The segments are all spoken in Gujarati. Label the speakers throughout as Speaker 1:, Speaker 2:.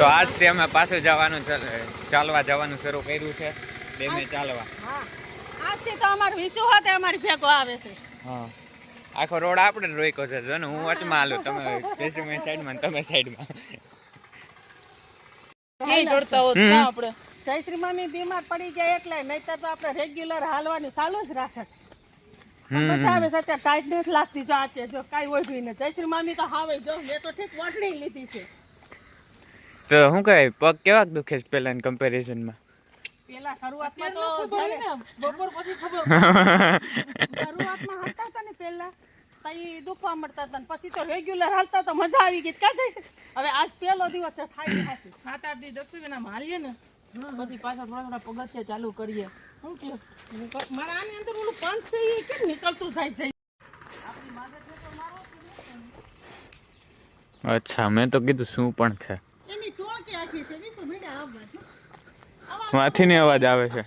Speaker 1: તો આજથી અમે પાછું જવાનું ચાલવા જવાનું શરૂ કર્યું છે. બે ચાલવા.
Speaker 2: આજથી તો અમારું વિસુ હોતે અમારી ભેગો આવે છે.
Speaker 1: હા. આખો રોડ આપણે રોક્યો છે. જો ને હું વચમાં આલું તમે જયશ્રી સાઈડમાં ને તમે સાઈડમાં.
Speaker 3: ક્યાંય જોડતા હોત. ના આપણે.
Speaker 2: જયશ્રી મામી બીમાર પડી ગયા એટલે નહીતર તો આપણે રેગ્યુલર હાલવાનું ચાલુ જ રાખે. બચાવે છે અત્યારે ટાઈટ નથી લાગતી જો આ જો કાંઈ ઓઢવી ને. જયશ્રી મામી તો હાવે જો મેં તો ઠીક ઓઢણી લીધી છે.
Speaker 1: તો શું કહે પગ કેવા દુખે છે પેલા કમ્પેરિઝનમાં
Speaker 2: પેલા શરૂઆતમાં તો
Speaker 3: ખબર હોય ને બપોર પછી ખબર
Speaker 2: શરૂઆતમાં હાલતા હતા ને પેલા તઈ દુખવા મળતા હતા પછી તો રેગ્યુલર હાલતા તો મજા આવી ગઈ કા જઈશ? હવે આજ પહેલો દિવસ છે થાય હાથી
Speaker 3: સાત આઠ દી દક્ષિણ હાલીએ ને પછી પાછા થોડા થોડા પગથિયા ચાલુ કરીએ. શું કે
Speaker 2: મારા આની અંદર ઓલું પંચ છે એ કેમ નીકળતું જાય જાય
Speaker 1: અચ્છા મેં તો કીધું શું પણ છે
Speaker 2: એની ટોળકી આખી છે વિસુ ભીડા આવવા જો
Speaker 1: માથીની અવાજ આવે છે.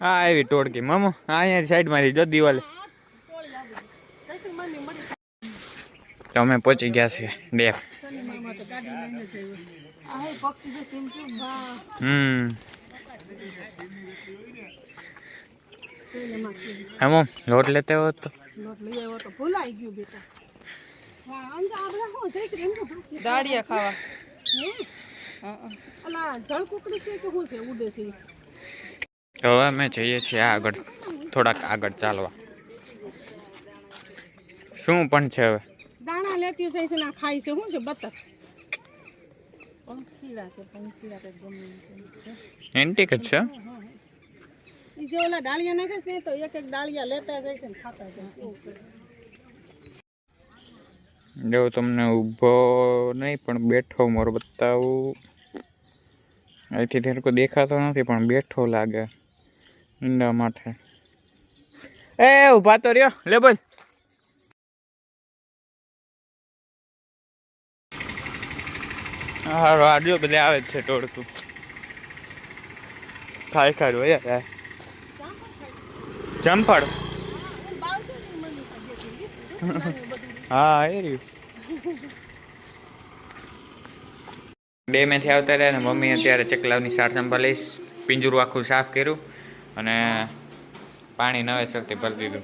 Speaker 1: હા, આવી ટોળકી. મામો અહીંયા મારી જો દિવાલે
Speaker 2: આ ટોળી આવી ગઈ. જયશ્રી મામી મળી
Speaker 1: તો અમે પહોંચી ગયા
Speaker 3: છે
Speaker 2: હા
Speaker 1: હમ. હેમો લોટ લેતે
Speaker 2: આવ્યો તો.
Speaker 3: દાળિયા ખાવા.
Speaker 2: હે?
Speaker 3: હા, હા.
Speaker 2: અલા જળ કુકડી છે કે શું છે ઉડે છે
Speaker 1: તો હવે અમે જઈએ છીએ આગળ થોડાક આગળ ચાલવા શું પણ છે હવે
Speaker 2: દાણા લેતી જાય છે ને આ ખાય છે શું છે બતક પંખીડા છે પંખીડા કે ગમે એમ છે.
Speaker 1: એન્ટિક જ છે
Speaker 2: ઈ જે ઓલા ડાળિયા નાખે છે ને તો એક એક ડાળિયા લેતા જાય છે ને ખાતા જાય છે.
Speaker 1: જો તમને ઊભો નહીં પણ બેઠો મોર બતાવું. અહીંથી તેરકો દેખાતો નથી પણ બેઠો લાગે ઈંડા માથે. એ ઊભા તો રહ્યો. લે બોલ. હારો આડ્યો બધે આવે જ છે ટોળતું ખાઈ હોય યાર જમફળ હા, એ રહ્યું. ડેમેથી આવતા રહ્યા ને મમ્મી અત્યારે ચકલાવની સાર સંભાળીશ પિંજરું આખું સાફ કર્યું અને પાણી નવેસરથી ભરી દીધું.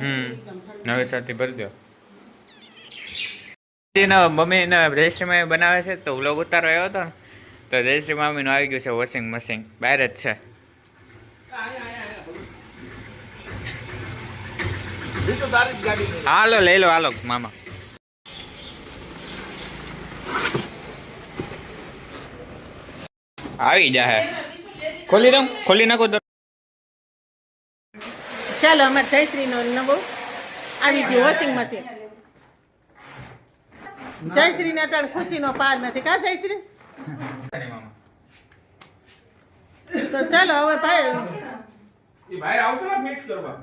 Speaker 1: હમ, નવેસરથી ભરી દો. મમ્મી ને જયશ્રી બનાવે છે તો વ્લોગ ઉતારો આવ્યો હતો ને, તો જયશ્રી મામીનું આવી ગયું છે વોશિંગ મશીન બહાર જ છે. હાલો લઈ લો હાલો મામા. આવી જાહે ખોલી દઉં? ખોલી નાખો
Speaker 2: ચાલો અમારે જયશ્રીનો નવો. આવી ગયો વોશિંગ મશીન જયશ્રીને અટાણ ખુશીનો પાર નથી. કા જયશ્રી? તો ચાલો હવે ભાઈ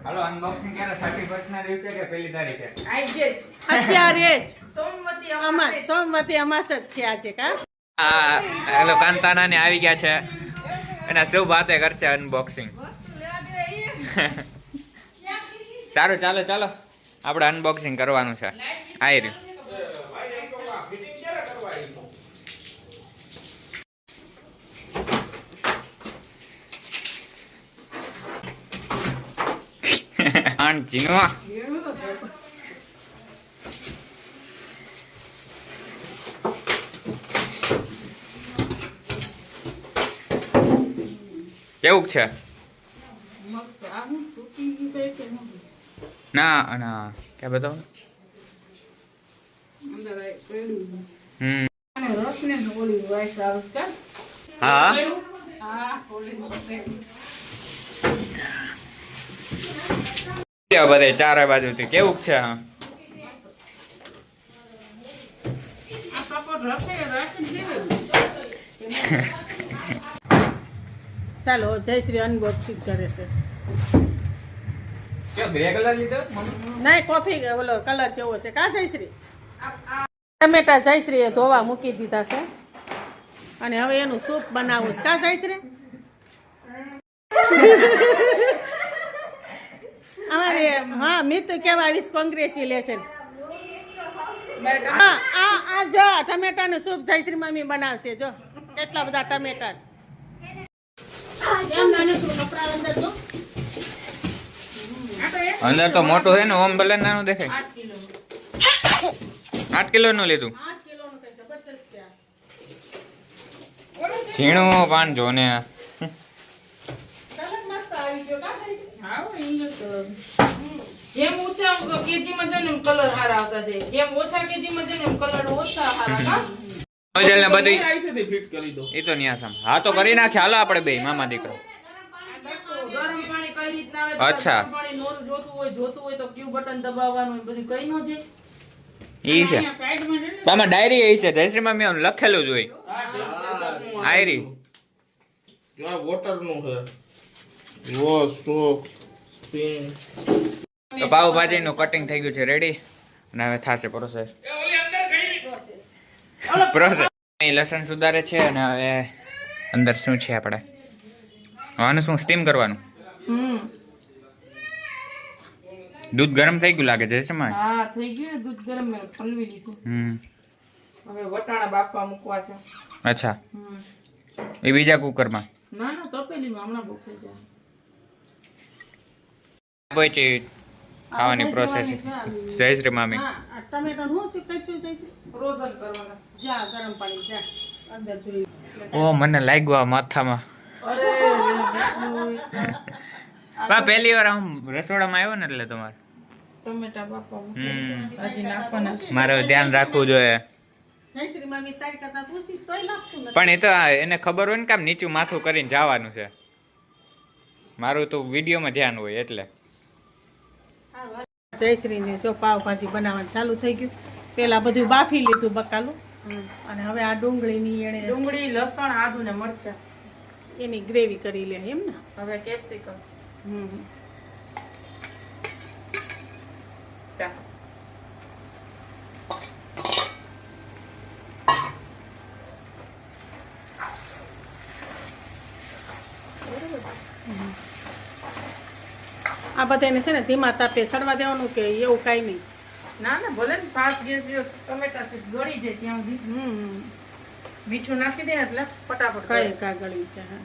Speaker 1: હાલો અનબોક્સિંગ ક્યારે? થર્ટી ફર્સ્ટ ના દિવસે કે પહેલી તારીખે?
Speaker 3: આજે જ.
Speaker 2: અત્યારે જ.
Speaker 3: સોમવતી
Speaker 2: અમાસ. સોમવતી અમાસ જ છે આજે કા?
Speaker 1: આ હેલો કાંતાના ને આવી ગયા છે. અને શું વાતે કરશે અનબોક્સિંગ સારું ચાલો ચાલો. આપણે અનબોક્સિંગ કરવાનું છે. આઈ રહ્યું. આણ ચીનવા કેવું છે? ના ના. ક્યાં બતાવો? હમ. હા.
Speaker 3: હા
Speaker 1: બધે ચારે બાજુથી? કેવું છે? હા
Speaker 2: ચાલો જયશ્રી અનબોક્સિંગ કરે છે.
Speaker 1: ગ્રે કલર લીધો?
Speaker 2: નહીં કોફી ઓલો કલર જેવો છે. કા જયશ્રી ટમેટા જયશ્રીએ ધોવા મૂકી દીધા છે. અને હવે એનું સૂપ બનાવવું છે. કા જયશ્રી અમારે હા મિતુ કેવા આવીશ કોંગ્રેચ્યુલેશન હા આ જો ટમેટાનું સૂપ જયશ્રી મમ્મી બનાવશે જો. કેટલા બધા ટમેટા. અંદર
Speaker 1: તો? મોટું છે ને ઓમ ભલે નાનું દેખાય.
Speaker 3: આઠ કિલો.
Speaker 1: નું લીધું.
Speaker 2: આ.
Speaker 1: ઝીણું પાન જો ને
Speaker 2: કલર મસ્ત આવી ગયો કા જયશ્રી?
Speaker 3: હા હો, Colour. જેમ ઊંચા કેજીમાં જાય ને એમ કલર સારા આવતા જાય. જેમ ઓછા કેજીમાં જાય ને એમ કલર ઓછા સારા કા
Speaker 1: બધી એ તો ન્યા સમ. હા તો કરી નાખે. હાલો આપણે બે મામા દીકરો.
Speaker 3: ગરમ પાણી કઈ રીતના આવે
Speaker 1: અચ્છા.
Speaker 3: પાણી નોઝ જોતું હોય જોતું હોય તો ક્યુ બટન દબાવવાનું બધું કઈ નો છે?
Speaker 1: ઈ છે. આમાં ડાયરી એ છે. જયશ્રી મેં લખેલું જ હોય. આયરી.
Speaker 4: જો આ વોટરનું છે.
Speaker 1: તો પાવભાજી નું કટિંગ થઈ ગયું છે. રેડી અને હવે થશે પ્રોસેસ પ્રોસેસ લસણ સુધારે છે અને હવે અંદર શું છે આપણે આને શું સ્ટીમ કરવાનું? દૂધ ગરમ થઈ ગયું લાગે છે શેમાં
Speaker 3: હા થઈ ગયું દૂધ ગરમ મેં ઠલવી લીધું.
Speaker 1: હમ.
Speaker 3: હવે વટાણા બાફવા મૂકવા છે.
Speaker 1: અચ્છા. એ બીજા કુકરમાં
Speaker 3: ના ના તપેલીમાં હમણાં બફાઈ જાય
Speaker 1: પછી ખાવાની પ્રોસેસ જયશ્રી મામી.
Speaker 2: હા આ ટમેટાનું શું શું કરશું
Speaker 3: કરવાના.
Speaker 2: જા ગરમ પાણી જા. અંદર જોઈ
Speaker 1: ઓ મને લાગ્યું આ માથામાં.
Speaker 3: અરે
Speaker 1: બા પહેલી વાર આમ રસોડામાં આવ્યો ને એટલે તમારે.
Speaker 3: ટમેટા બાફવા હજી નાખવાના
Speaker 1: મારે ધ્યાન રાખવું જોઈએ. પણ એ તો એને ખબર હોય ને કે આમ નીચું માથું કરીને જવાનું છે. મારું તો વિડીયોમાં ધ્યાન હોય એટલે.
Speaker 2: જયશ્રીને જો પાવભાજી બનાવવાનું ચાલુ થઈ ગયું. પેલા બધું બાફી લીધું બકાલું. અને હવે આ ડુંગળીની એણે
Speaker 3: ડુંગળી લસણ આદુ ને મરચા.
Speaker 2: એની ગ્રેવી કરી લે એમ ને.
Speaker 3: હવે કેપ્સિકમ.
Speaker 2: હમ. આ બધાને છે ને ધીમા તાપે સડવા દેવાનું કે એવું કાંઈ નહીં.
Speaker 3: ના ના ભલે ને ફાસ્ટ ગેસ ટમેટા ગળી જાય ત્યાં સુધી. મીઠું નાખી દે એટલે ફટાફટ
Speaker 2: કઈ
Speaker 3: કા
Speaker 2: ગળી છે હા.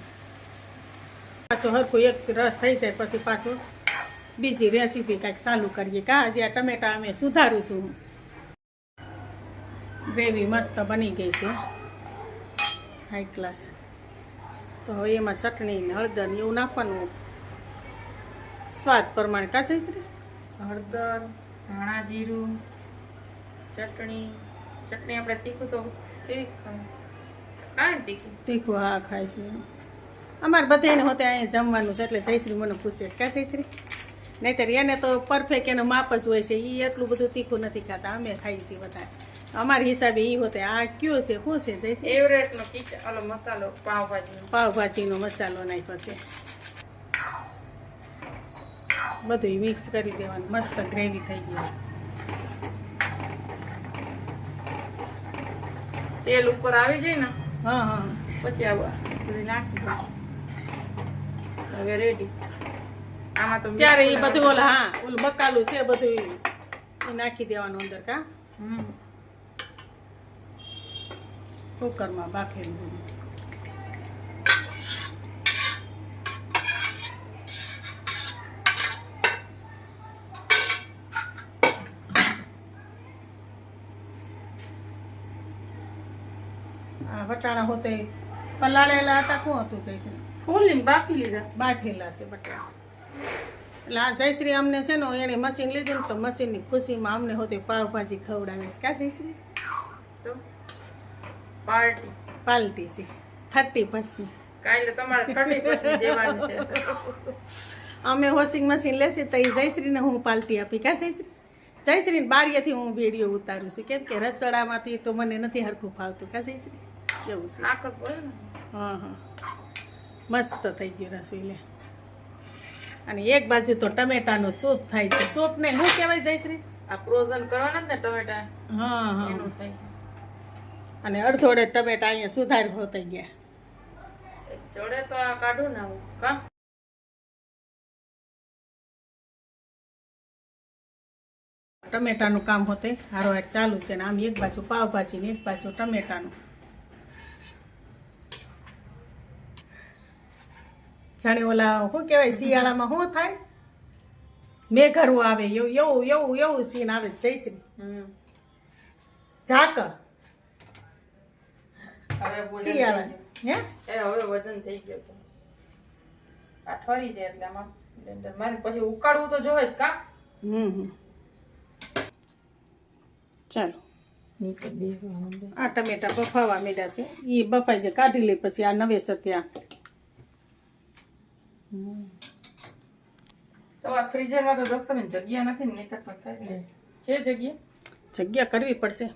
Speaker 2: પાછું હરખું એક રસ થઈ જાય પછી પાછું બીજી રેસીપી કાંઈક ચાલુ કરીએ કા હજી આ ટમેટા અમે સુધારું છું. ગ્રેવી મસ્ત બની ગઈ છે. હાઈ ક્લાસ તો હવે એમાં ચટણી ને હળદર ને એવું નાખવાનું. સ્વાદ પ્રમાણે કા છે
Speaker 3: હળદર ધાણા જીરું ચટણી. ચટણી આપણે તીખું તો કેવી ખાય? તીખું?
Speaker 2: તીખું હા ખાય છે. અમારે બધાને હોતે અહીંયા જમવાનું છે એટલે જયશ્રી મને પૂછે છે કા જયશ્રી? નહીંતર એને તો પરફેક્ટ એનો માપ જ હોય છે. એ એટલું બધું તીખું નથી ખાતા. અમે ખાઈ છીએ બધા. અમારા હિસાબે એ હોતે આ કયો છે? શું છે જયશ્રી?
Speaker 3: એવરેટનો કિચન ઓલો મસાલો પાવભાજી.
Speaker 2: પાવભાજીનો મસાલો નાખ્યો છે. બધું મિક્સ કરી દેવાનું. મસ્ત ગ્રેવી થઈ ગઈ
Speaker 3: તેલ ઉપર આવી જાય ને
Speaker 2: હા હા.
Speaker 3: પછી આ બધી નાખી દો હવે રેડી આમાં તો
Speaker 2: ત્યારે એ બધું ઓલા હા ઓલું બકાલું છે બધું ઈ નાખી દેવાનું અંદર કા?
Speaker 3: હમ.
Speaker 2: કુકરમાં બાફેલું વટાણા હોતે. પલાળેલા હતા શું હતું જયશ્રી?
Speaker 3: ફોલીને બાફી લીધા.
Speaker 2: બાફેલા છે બટાણા એટલે આ જયશ્રી અમને છે ને એને મશીન લીધી ને તો મશીનની ખુશીમાં અમને હોતે પાવભાજી ખવડાવે છે. કા જયશ્રી?
Speaker 3: તો પાર્ટી.
Speaker 2: પાલટી છે. થર્ટી પર્સની
Speaker 3: કાલે તમારે થર્ટી પર્સન્ટ દેવાનું છે.
Speaker 2: અમે વોશિંગ મશીન લેશે તો એ જયશ્રીને હું પાલટી આપી. કા જયશ્રી? જયશ્રી બારીએથી હું વીડિયો ઉતારું છું. કેમ કે રસોડામાંથી તો મને નથી હરખું ફાવતું. કા જયશ્રી? એવું છે.
Speaker 3: આકર પડે ને?
Speaker 2: હા હા. મસ્ત થઈ ગયું રસોઈ લે. અને એક બાજુ તો ટમેટાનો સૂપ થાય છે. સૂપ ને શું કહેવાય જયશ્રી?
Speaker 3: આ ફ્રોઝન કરવાના ને ટમેટા?
Speaker 2: હા હા.
Speaker 3: એનું થાય
Speaker 2: અને અડધોડે ટમેટા અહીંયા સુધાર હોતા ગયા.
Speaker 3: જોડે તો આ કાઢું ને હું કા?
Speaker 2: ટમેટાનું કામ હોતે. હારો હાર ચાલુ છે ને આમ એક બાજુ પાવભાજી ને એક બાજુ ટમેટાનું. જાણે ઓલા શું કહેવાય શિયાળામાં શું થાય? મેઘરું આવે એવું એવું એવું સીન આવે જયશ્રી ઝાકર
Speaker 3: હવે વજન થઈ
Speaker 2: શિયાળા. હે?
Speaker 3: હવે વજન થઈ ગયું તો આ ઠરી જાય એટલે આમાં મારે પછી ઉકાળવું તો જોવે જ કા?
Speaker 2: હમ. ચાલો. આ ટમેટા બફાવા માંડ્યા છે. એ બફાઈ છે કાઢી લે પછી આ નવેસર ત્યાં.
Speaker 3: ફ્રીઝરમાં તો દક્ષાબેન જગ્યા નથી ને નહીંતર તો થાય. છે જગ્યા.
Speaker 2: જગ્યા કરવી પડશે.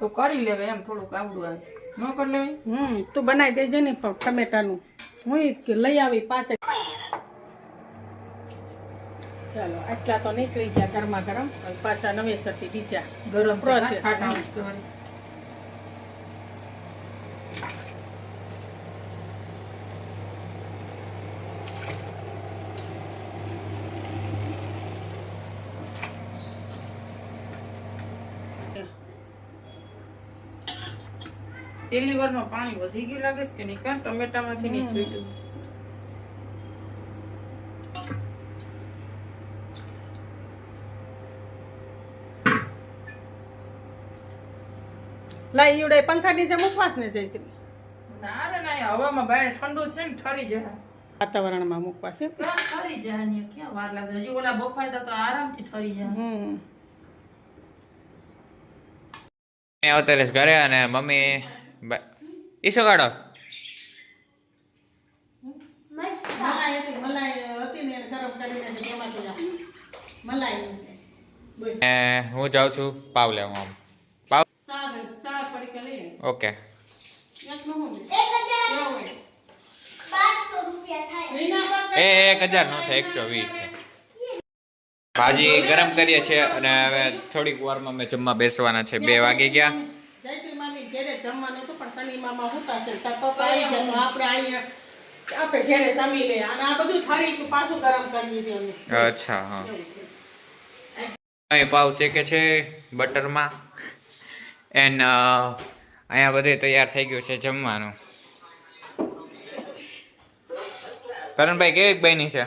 Speaker 3: તો કરી લેવે એમ થોડુંક આવડું આવે. ન કરી
Speaker 2: હમ તું બનાવી દેજે ને પણ ટમેટાનું. હું લઈ આવી પાંચ ચાલો આટલા તો નીકળી ગયા ગરમા ગરમ. પાછા પાછા નવેસરથી બીજા.
Speaker 3: ગરમ પ્રોસેસ પેલી વારમાં પાણી વધી ગયું લાગે છે કે નહીં? કાં ટમેટામાંથી નહીં છૂટ્યું?
Speaker 2: લાઈ ઈવડે પંખા નીચે મૂકવાસ ને જઈશ
Speaker 3: ના રે ના હવામાં બહાર ઠંડુ છે ને ઠરી જાય.
Speaker 2: વાતાવરણમાં?
Speaker 3: ક્યાં ઠરી જાય ને ક્યાં વાર લાગે? હજી ઓલા બફાયતા તો આરામથી ઠરી જાય.
Speaker 2: હમ.
Speaker 1: મેં અત્યારે ઘરે અને મમ્મી બા- ઈ શું કાઢો હું જાઉં છું પાવ લેવા આમ. પાવ ઓકે. એ એક હજાર નો થાય એકસો વીસ ભાજી ગરમ કરીએ છીએ અને હવે થોડીક વારમાં અમે જમવા બેસવાના છે. બે વાગી ગયા.
Speaker 2: ઘેરે જમવાનું હતું પણ શનિ મામા હોતા છે. તાર પપ્પા આવી ગયા તો આપણે અહીંયા આપણે ઘેરે જમી લે અને આ બધું થાળી તું પાછું ગરમ કરીએ છીએ અમે.
Speaker 1: અચ્છા હા. અહીં પાવ શેકે છે બટરમાં. એન્ડ અહીંયા બધે તૈયાર થઈ ગયું છે જમવાનું. કરણભાઈ કેવી બની છે?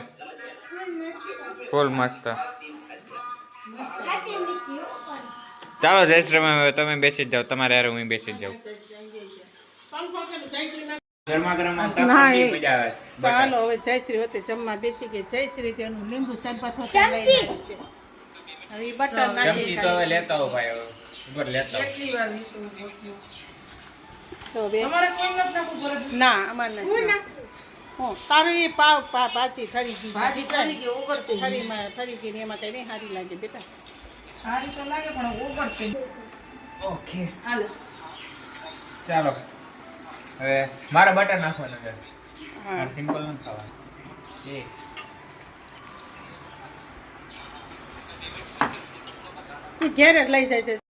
Speaker 1: ફૂલ મસ્ત. ચાલો જય શ્રી રામ. તમે બેસી જાઓ. તમારે યાર હું બેસી જાઉં.
Speaker 2: જયશ્રી
Speaker 1: ગરમા ગરમ
Speaker 2: ના, એ-
Speaker 1: મજા આવે.
Speaker 2: ચાલો હવે જયશ્રી હોતે જમવા બેસી ગઈ જયશ્રી તેનું લીંબુ શરબત હોતે લઈને આવી છે. હવે બટર નાખી
Speaker 1: તો હવે લેતા હો ભાઈ ઉપર લેતા
Speaker 3: કેટલી વાર વિસું
Speaker 2: તો હવે
Speaker 3: તમારે કોઈ નથી નાખવું
Speaker 2: ના અમાર તારું એ પાવ પા ભાજી ઠરી ગઈ.
Speaker 3: ભાજી ઠરી ગઈ ઓગળશે
Speaker 2: ઠરીમાં ઠરી ગઈ એમાં કઈ નહીં સારી લાગે બેટા.
Speaker 3: સારી તો લાગે પણ ઓગળશે
Speaker 1: ઓકે.
Speaker 2: હાલો.
Speaker 1: ચાલો. હવે મારે બટર નાખવાનું છે.
Speaker 2: હા.
Speaker 1: મારે સિમ્પલ નથી ખાવાનું. એ.
Speaker 2: ક્યારેક લઈ જાય છે.